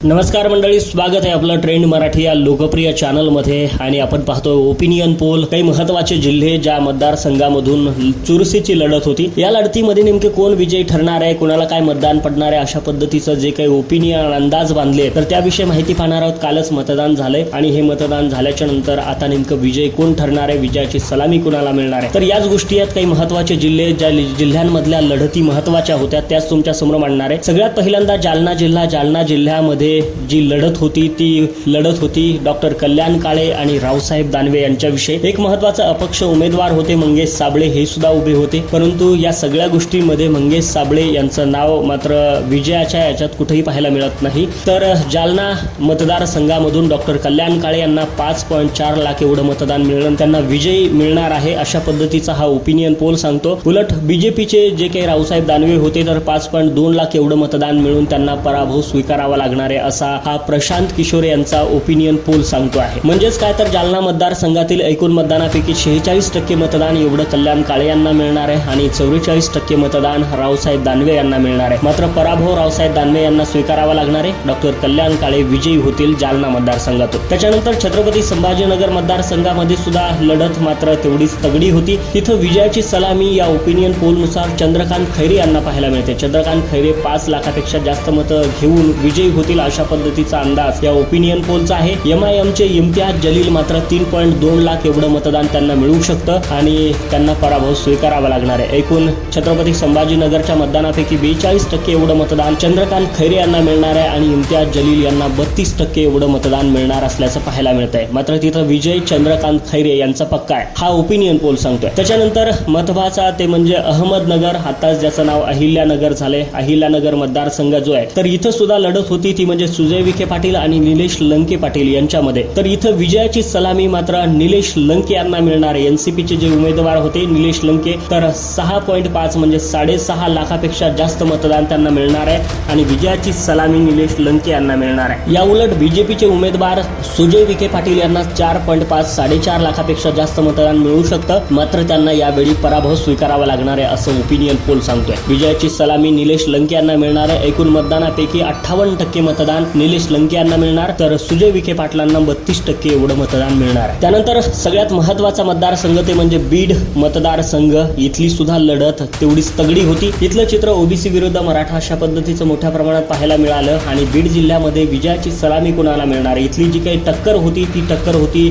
नमस्कार मंडळी स्वागत आहे आपलं ट्रेंड मराठी या लोकप्रिय चॅनलमध्ये. आणि आपण पाहतो ओपिनियन पोल काही महत्त्वाचे जिल्हे ज्या मतदारसंघामधून चुरशीची लढत होती या लढतीमध्ये नेमके कोण विजयी ठरणार आहे कोणाला काय मतदान पडणार आहे अशा पद्धतीचं जे काही ओपिनियन अंदाज बांधले तर त्याविषयी माहिती पाहणार आहोत. कालच मतदान झालंय आणि हे मतदान झाल्याच्यानंतर आता नेमकं विजय कोण ठरणार आहे विजयाची सलामी कोणाला मिळणार आहे? तर याच गोष्टी आहेत. काही महत्त्वाचे जिल्हे ज्या जिल्ह्यांमधल्या लढती महत्त्वाच्या होत्या त्याच तुमच्यासमोर मांडणार आहे. सगळ्यात पहिल्यांदा जालना जिल्हा. जालना जिल्ह्यामध्ये जी लढत होती ती लढत होती डॉक्टर कल्याण काळे आणि रावसाहेब दानवे यांच्याविषयी. एक महत्त्वाचा अपक्ष उमेदवार होते मंगेश साबळे हे सुद्धा उभे होते. परंतु या सगळ्या गोष्टींमध्ये मंगेश साबळे यांचं नाव मात्र विजयाच्या याच्यात कुठेही पाहायला मिळत नाही. तर जालना मतदारसंघामधून डॉक्टर कल्याण काळे यांना पाच पॉईंट चार लाख एवढं मतदान मिळणं त्यांना विजयी मिळणार आहे अशा पद्धतीचा हा ओपिनियन पोल सांगतो. उलट बीजेपीचे जे काही रावसाहेब दानवे होते तर पाच पॉईंट दोन लाख एवढं मतदान मिळून त्यांना पराभव स्वीकारावा लागणार आहे. असा हा प्रशांत किशोर यांचा ओपिनियन पोल सांगतो आहे. म्हणजेच काय तर जालना मतदारसंघातील एकूण मतदानापैकी शेहेचाळीस टक्के मतदान एवढं कल्याण काळे यांना मिळणार आहे आणि चौवेचाळीस टक्के मतदान रावसाहेब दानवे यांना मिळणार आहे. मात्र पराभव रावसाहेब दानवे यांना स्वीकारावा लागणार आहे. डॉक्टर कल्याण काळे विजयी होतील जालना मतदारसंघातून. त्याच्यानंतर छत्रपती संभाजीनगर मतदारसंघामध्ये सुद्धा लढत मात्र तेवढीच तगडी होती. तिथं विजयाची सलामी या ओपिनियन पोलनुसार चंद्रकांत खैरे यांना पाहायला मिळते. चंद्रकांत खैरे पाच लाखापेक्षा जास्त मतं घेऊन विजयी होतील अशा पद्धतीचा अंदाज या ओपिनियन पोलचा आहे. एम आय एमचे इम्तियाज जलील मात्र तीन पॉईंट दोन लाख एवढं मतदान त्यांना मिळू शकतं आणि त्यांना पराभव स्वीकारावा लागणार आहे. एकूण छत्रपती संभाजीनगरच्या मतदानापैकी बेचाळीस टक्के एवढं मतदान चंद्रकांत खैरे यांना मिळणार आहे आणि इम्तियाज जलील यांना बत्तीस टक्के एवढं मतदान मिळणार असल्याचं पाहायला मिळत आहे मात्र तिथं विजय चंद्रकांत खैरे यांचा पक्का आहे. हा ओपिनियन पोल सांगतोय. त्याच्यानंतर महत्त्वाचा ते म्हणजे अहमदनगर आताच ज्याचं नाव अहिल्यानगर झालंय. अहिल्यानगर मतदारसंघ जो आहे तर इथं सुद्धा लढत होती ती म्हणजे म्हणजे सुजय विखे पाटील आणि निलेश लंके पाटील यांच्यामध्ये. तर इथं विजयाची सलामी मात्र निलेश लंके यांना मिळणार आहे. एनसीपीचे जे उमेदवार होते निलेश लंके तर सहा पॉईंट पाच म्हणजे साडेसहा लाखापेक्षा जास्त मतदान त्यांना मिळणार आहे आणि विजयाची सलामी निलेश लंके यांना मिळणार आहे. या उलट बीजेपीचे उमेदवार सुजय विखे पाटील यांना चार पॉईंट पाच साडेचार लाखापेक्षा जास्त मतदान मिळू शकतं. मात्र त्यांना यावेळी पराभव स्वीकारावा लागणार आहे असं ओपिनियन पोल सांगतोय. विजयाची सलामी निलेश लंके यांना मिळणार आहे. एकूण मतदानापैकी अठ्ठावन्न टक्के मतदान निलेश लंके यांना मिळणार तर सुजय विखे पाटलांना बत्तीस टक्के एवढं मतदान मिळणार आहे. त्यानंतर सगळ्यात महत्त्वाचा मतदारसंघ ते म्हणजे बीड मतदारसंघ. इथली सुद्धा लढत तेवढीच तगडी होती. इथलं चित्र ओबीसी विरुद्ध मराठा अशा पद्धतीचं मोठ्या प्रमाणात पाहायला मिळालं आणि बीड जिल्ह्यामध्ये विजयाची सलामी कुणाला मिळणार? इथली जी काही टक्कर होती ती टक्कर होती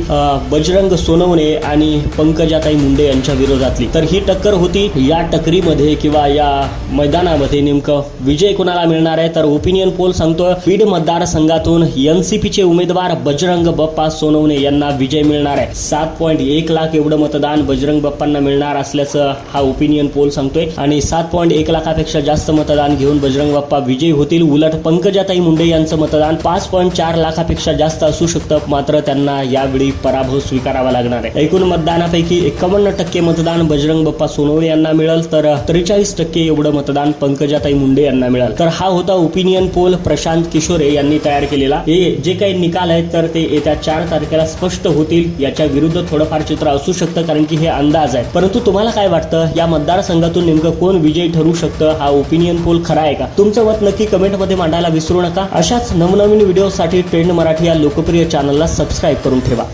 बजरंग सोनवणे आणि पंकजाताई मुंडे यांच्या विरोधातली. तर ही टक्कर होती या टक्करीमध्ये किंवा या मैदानामध्ये नेमकं विजय कुणाला मिळणार आहे? तर ओपिनियन पोल सांगतो बीड मतदारसंघातून एनसीपीचे उमेदवार बजरंग बप्पा सोनवणे यांना विजय मिळणार आहे. सात पॉईंट एक लाख एवढं मतदान बजरंग बप्पांना मिळणार असल्याचं हा ओपिनियन पोल सांगतोय. आणि सात पॉईंट एक लाखापेक्षा जास्त मतदान घेऊन बजरंग बाप्पा विजयी होतील. उलट पंकजाताई मुंडे यांचं मतदान पाच पॉईंट चार लाखापेक्षा जास्त असू शकतं. मात्र त्यांना यावेळी पराभव स्वीकारावा लागणार आहे. एकूण मतदानापैकी एकावन्न टक्के मतदान बजरंग बप्पा सोनवणे यांना मिळेल. तर त्रेचाळीस टक्के एवढं मतदान पंकजाताई मुंडे यांना मिळेल. तर हा होता ओपिनियन पोल प्रशांत किशोर यांनी तयार केलेला. हे जे काही निकाल आहेत तर ते येत्या चार तारखेला स्पष्ट होतील. याच्या विरुद्ध थोडंफार चित्र असू शकतं कारण की हे अंदाज आहे परंतु तुम्हाला काय वाटतं? या मतदारसंघातून नेमकं कोण विजयी ठरू शकतं? हा ओपिनियन पोल खरा आहे का? तुमचं मत नक्की कमेंटमध्ये मांडायला विसरू नका. अशाच नवनवीन व्हिडिओसाठी ट्रेंड मराठी या लोकप्रिय चॅनलला सबस्क्राईब करून ठेवा.